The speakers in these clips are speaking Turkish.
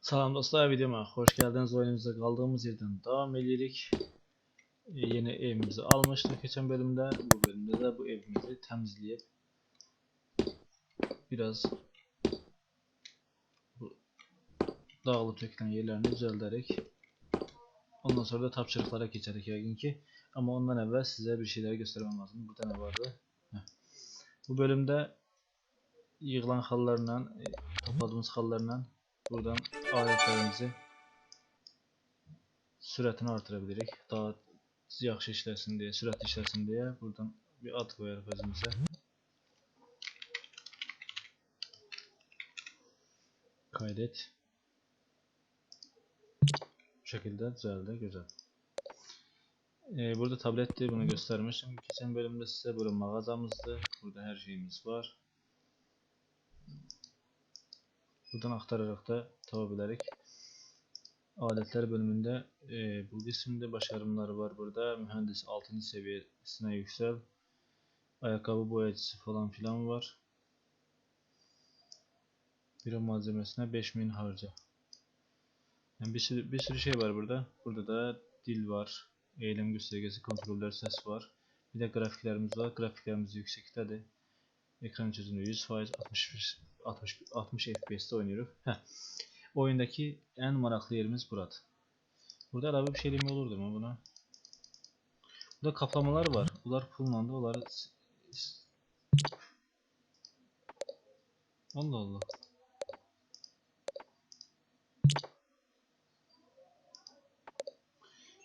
Salam dostlar, videoma hoş geldiniz. Oyunumuza kaldığımız yerden devam edirik. Ee, yeni evimizi almıştık geçen bölümde. Bu bölümde de bu evimizi temizleyip biraz bu dağılıp dökülen yerlerini düzelterek ondan sonra da tapşırıklara geçerik yəqin ki. Ama ondan evvel size bir şeyler göstermem lazım. Burada ne vardı? Heh. Bu bölümde yığılan halılarla, e, topladığımız halılarla buradan aletlerimizi sürətini artırabilirik. Daha yaxşı işləsin deyə, sürətli işləsin deyə buradan bir ad qoyarıq özümüzə. Kaydet. Şekilde düzeldi, güzel. Ee, burada tabletti, bunu göstermiştim. Geçen bölümde size burada mağazamızdı. Burada her şeyimiz var. Buradan aktararak da tabilerik. Aletler bölümünde e, bu isimde başarımları var burada. Mühendis 6. seviyesine yüksel. Ayakkabı boyacısı falan filan var. Bira malzemesine 5000 harca. Yani bir sürü, bir sürü şey var burada. Burada da dil var. Eylem göstergesi, kontroller, ses var. Bir de grafiklerimiz var. Grafiklerimiz yüksektedir. Ekran çözünürlüğü 100%, 60 60 60 FPS'te oynuyoruz. Heh. Oyundaki en maraklı yerimiz burada. Burada araba bir şey demi olurdu mu buna? Burada kaplamalar var. Bunlar pulllandı. S- Allah Allah.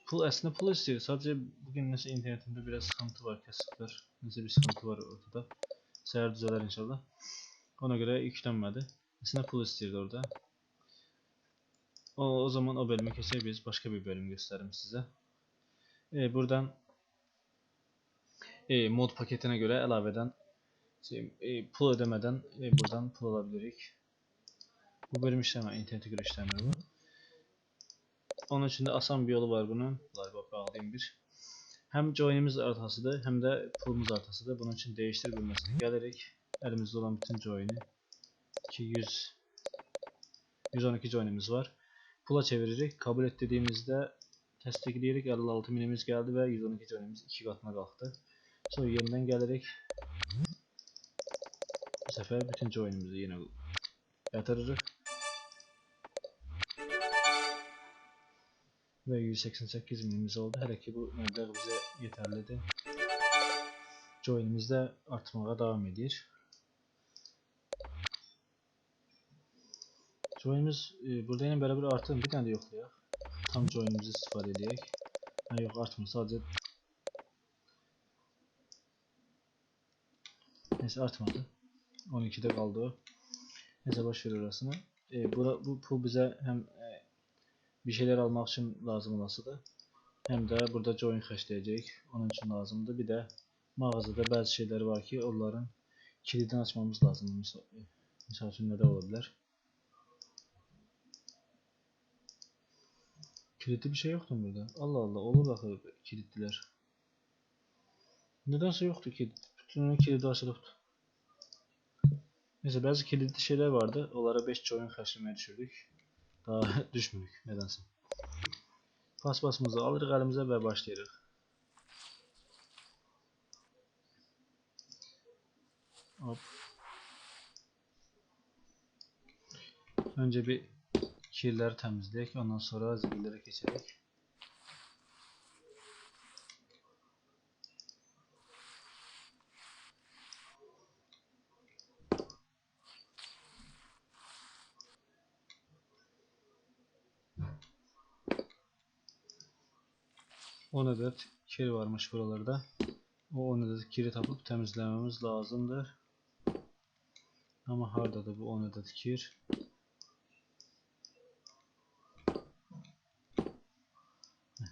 Pul aslında pul istiyor. Sadece bugün nasıl internetimde biraz sıkıntı var, kesikler. Nasıl bir sıkıntı var ortada. Seher düzeler inşallah. Ona göre yüklenmedi. Aslında pul istiyordu orada. O, o zaman o bölümü kesebiliriz. Başka bir bölüm gösteririm size. Ee, buradan e, mod paketine göre elaveden şey, e, pul ödemeden e, buradan pul alabilirik. Bu bölüm işleme, internete göre işlemiyor bu. Onun üçün də asan bir yolu var bunun. Layback bağlayayım bir. Həm joinimiz artasıdır, həm də pulumuz artasıdır. Bunun üçün dəyişdir bölməsinə gəlirik. Əlimizdə olan bütün joini 200 112 joinimiz var. Pula çeviririk. Kabul et dediyimizdə təsdiqləyirik. 56 minimiz gəldi və 112 joinimiz 2 qatına qalxdı. Sonra yenidən gəlirik. Bu səfər bütün joinimizi yenə yatırırıq. Ve 188 minimiz oldu. Hele ki bu meblağ bize yeterlidir. Join'imiz de artmaya devam ediyor. Join'imiz e, burada yine beraber artır bir tane de yoxlayaq. Tam join'imizi istifadə edək. Ha yox artmır sadece. Neyse artmadı. 12'de kaldı o. Neyse boş ver orasını. E, bura, bu pul bize hem bir şeyler almak için lazım olasıdır. Hem de burada join xərcləyəcəyik. Onun için lazımdır. Bir de mağazada bazı şeyler var ki onların kilidini açmamız lazım. Misal, e, misal üçün nədə ola bilər? Kilitli bir şey yoktu burada? Allah Allah olur axı kilitliler. Nedense yoktu kilit. Bütün kilidi açılıptı. Neyse bazı kilitli şeyler vardı. Onlara 5 join xərcləməyə düşürdük. Daha düşmedik nedense. Pas basımızı alırıq əlimizə və başlayırıq. Hop. Öncə bir kirləri təmizləyək, ondan sonra zillərə keçərik. 10 adet kir varmış buralarda. O 10 adet kiri tapıp temizlememiz lazımdır. Ama hardadır bu 10 adet kir?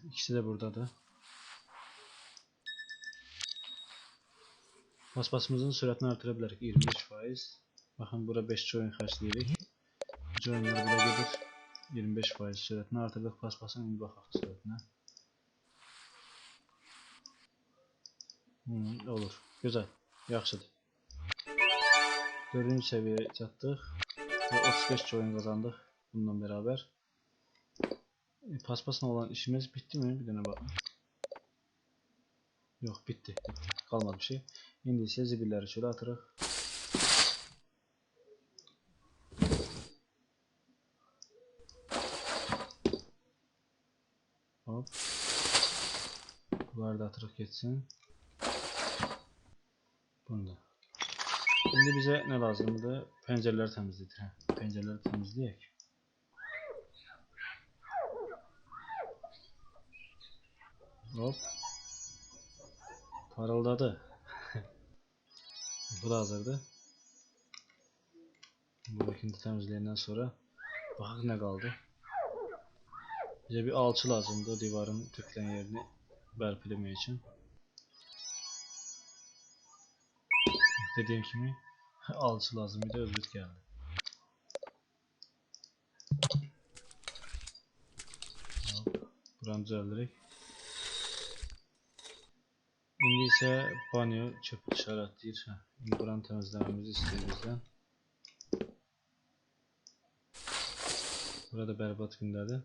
İkisi de buradadır. Paspasımızın sürətini artıra bilərik 23%. Baxın bura 5 join xərcləyirik. Joinlər bura gedir. 25% sürətini artırdıq paspasın indi baxaq sürətinə. Hmm, olur. Güzel. Yaxşıdır. Dördüncü seviyeye çatdıq. Ve 35 oyun kazandık bununla beraber. E, paspasla olan işimiz bitti mi? Bir dene bakın. Yok bitti. bitti. Kalmadı bir şey. İndi ise zibilleri şöyle atırıq. Hop. Bunları da atırıq geçsin. Bunda. Şimdi bize ne lazımdı? Pencereleri temizledik. Pencereleri temizleyek. Hop. Parıldadı. Bu da hazırdı. Bu ikinci temizleyenden sonra bakak ne kaldı. Bize bir alçı lazımdı divarın tüklen yerini berpileme için. Dediğim kimi alçı lazım bir de özgürt geldi. Buranı düzeldirek. İndi ise banyo çöp işaretleyir. Hə, İndi buranı temizlememizi istiyor bizden. Burada berbat gündədir.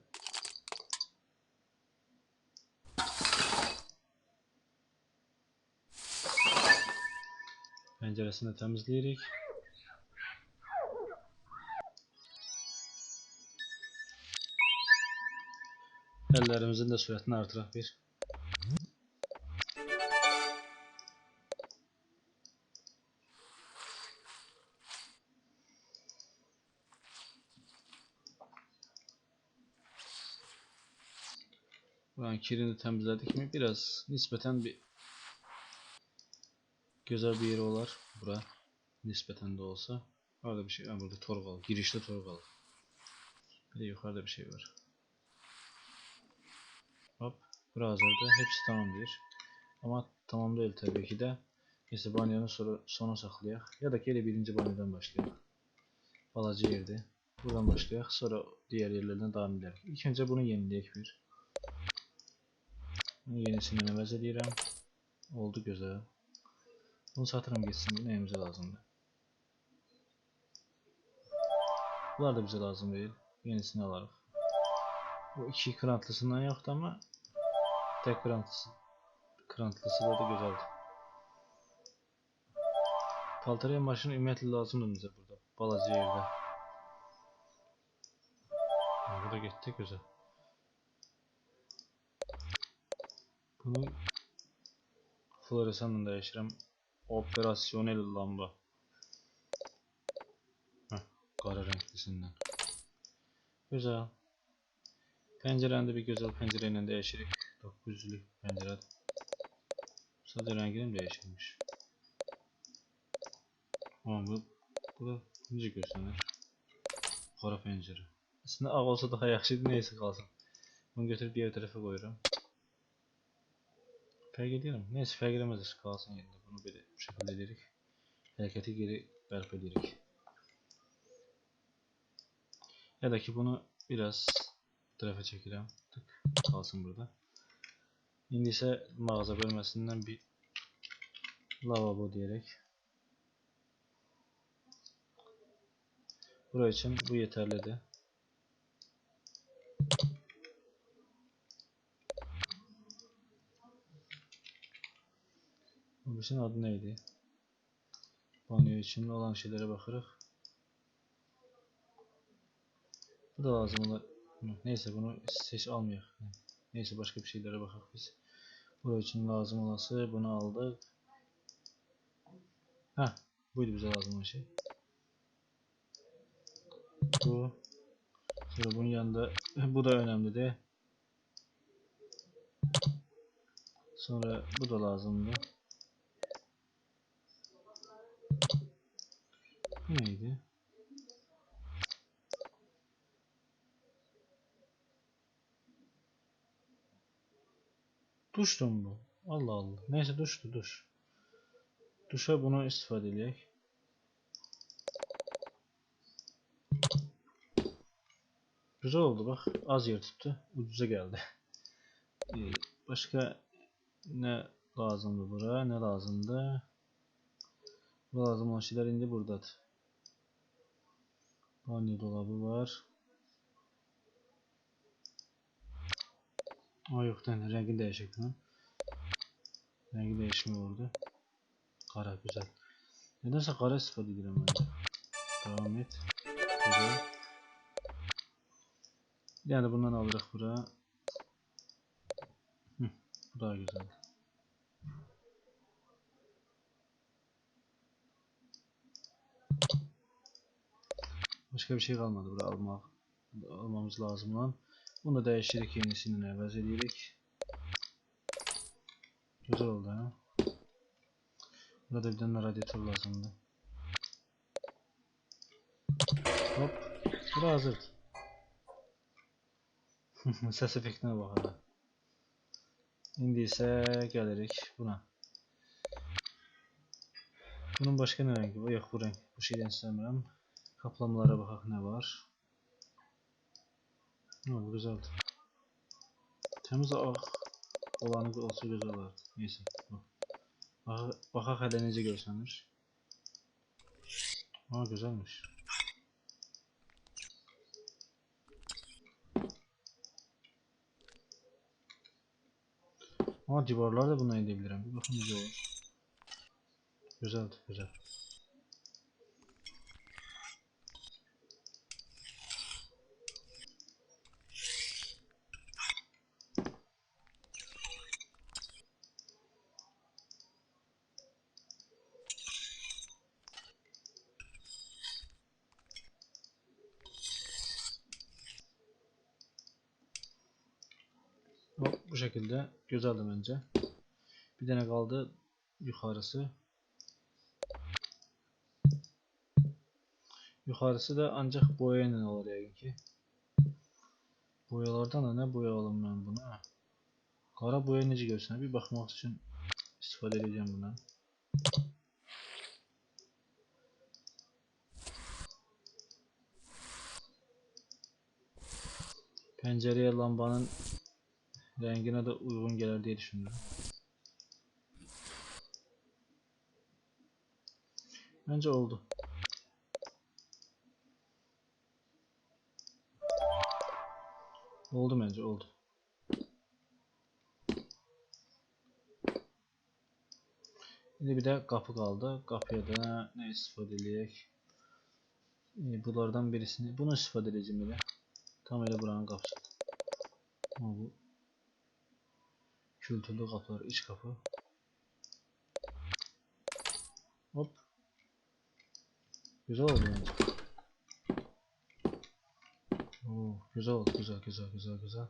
Penceresini temizleyirik. Ellerimizin de süratini artıraq bir. Buranın kirini temizledik mi biraz nispeten bir güzel bir yeri olar bura nispeten de olsa. Orada bir şey var burada torgal girişte torgal. Bir de yukarıda bir şey var. Hop hazırda hepsi tamam değil. Ama tamam değil tabii ki de. Neyse banyonu sonra sona saxlayaq. Ya da geri birinci banyodan başlayaq. Balaca yerdə. Buradan başlayaq. Sonra diğer yerlerden devam edək. İlk önce bunu yeniləyək bir. Bunu yenisini əvəz edirəm. Oldu gözəl. Bunu satıram geçsin. Bu neyimize lazımdı? Bunlar da bize lazım değil. Yenisini alarıq. Bu iki krantlısından yoktu ama tek krantlısı krantlısı da, da güzeldi. Paltarıya maşın ümumiyyətlə lazımdır bize burada. Balaca yerde. Bu da gitti güzel. Bunu floresanla değiştirəm. Operasyonel lamba. Heh, qara renklisindən. Güzel. Pencereni de bir güzel pencereyle değiştirdik. 900'lük pencere. Sadece rengini mi değiştirmiş? Ama bu, bu da necə görsənir? Qara pencere. Aslında ağ olsa daha yaxşıydı, neyse qalsın. Bunu götürüp diğer tarafa koyuram. Fərq edirəm. Neyse fərq eləməz, qalsın yerində. Bunu belə şəkildə edirik. Hərəkəti geri bərpa edirik. Ya da ki bunu biraz tarafa çəkirəm. Tık, qalsın burada. İndi isə mağaza bölməsindən bir lavabo deyərək. Bura için bu yeterlidir. Bu birisinin adı neydi? Banyo için olan şeylere bakarız. Bu da lazım olan. Neyse bunu seç almıyor. Neyse başka bir şeylere bakalım biz. Buraya için lazım olası bunu aldık. Ha, buydu bize lazım olan şey. Bu. Sonra bunun yanında bu da önemli de. Sonra bu da lazımdı. Neydi? Duştu mu bu? Allah Allah. Neyse duştu duş. Duşa bunu istifade edək. Güzel oldu bak. Az yer tuttu. Ucuza geldi. Başka ne lazımdı bura? Ne lazımdı? Bu lazım olan şeyler indi buradadır. Banyo dolabı var. Aa yok lan rengi değişik lan. Rengi değişmiyor orada. Kara güzel. Nedense kara istifade ediyorum ben de. Devam et. Güzel. Yani bundan alırız bura. Hı, bu daha güzel. Başka bir şey kalmadı burada almak almamız lazım lan. Bunu da değiştirdik yenisini evaz edirik. Güzel oldu ha. Burada bir tane radyatör lazımdı. Hop. Bura hazır. Ses efektine bak hala. İndi ise gelirik buna. Bunun başka ne rengi var? Yok bu renk. Bu şeyden istemiyorum. Kaplamalara bakak ne var. Ha, güzeldi. Temiz ağ olanı olsa güzel olur. Neyse. Bak. Bak- Bakak hele necə görsənir. Güzelmiş. Ha divarlar da buna edebilirim. Bir bakın necə olur. Güzeldi, güzel. Hop, bu şekilde güzeldi bence. Bir tane kaldı yukarısı. Yukarısı da ancak boyayla olur yəqin ki. Boyalardan da ne boya alım ben buna? Qara boya necə görsənir? Bir baxmaq üçün istifadə edəcəm bundan. Pəncərəyə lambanın rengine de uygun gelir diye düşünüyorum. Bence oldu. Oldu bence oldu. Şimdi bir de kapı kaldı. Kapıya da ne istifade edecek? Ee, Bunlardan birisini bunu istifade edeceğim öyle. Tam öyle buranın kapısı. Ama bu kültürlü kapılar iç kapı. Hop. Güzel oldu bence. Oo, güzel oldu güzel güzel güzel güzel.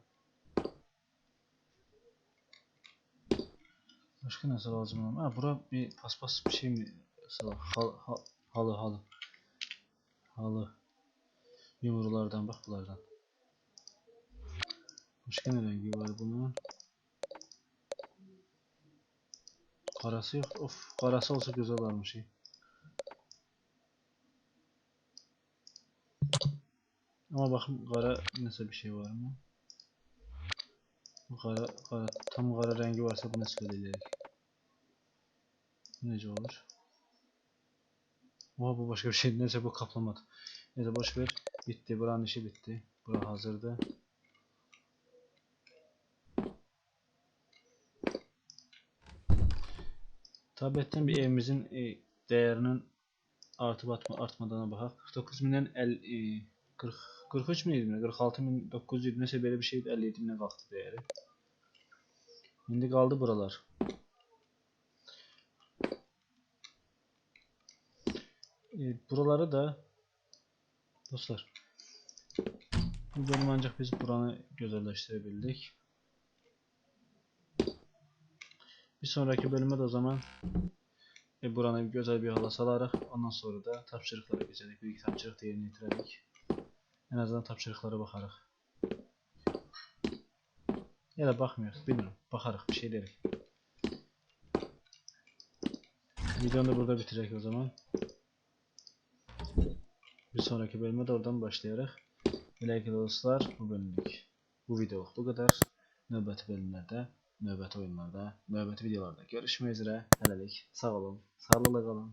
Başka ne lazım olan? Ha bura bir paspas bir şey mi? Mesela hal, hal- halı halı. Halı. Yumrulardan bak bulardan. Başka ne rengi var bunun? Karası yok. Of karası olsa güzel olmuş. iyi. Ama bakın kara nasıl bir şey var mı? Kara, kara tam kara rengi varsa bu nasıl edilecek? Nece olur? Oha bu başka bir şey. Neyse bu kaplamadı. Neyse boş ver. Bitti. Buranın işi bitti. Bura hazırdı. Tabletten bir evimizin e, değerinin artıp atma, artmadığına bakaq. 49 bindən 50, e, 40, 43 min idi, 46 min 900 idi, nəsə belə bir şeydi, 57 minə qalxdı dəyəri. İndi qaldı buralar. E, buraları da dostlar bu bölüm ancak biz buranı gözəlləşdirə bildik. Bir sonraki bölümde de o zaman e, buranı bir güzel bir hala salarıq. Ondan sonra da tapşırıqlara keçərik. Bir iki tapşırıq da yerinə yetirərik. En azından tapşırıqlara baxarıq. Ya da baxmıyoruz. Bilmiyorum. Baxarıq. Bir şey derik. Videonu da burada bitirək o zaman. Bir sonraki bölüme de oradan başlayarıq. Belə ki dostlar bu bölümlük bu videoluk bu kadar. Növbəti bölümlərdə növbəti oyunlarda, növbəti videolarda görüşmək üzrə. Hələlik sağ olun, sağlıqla qalın.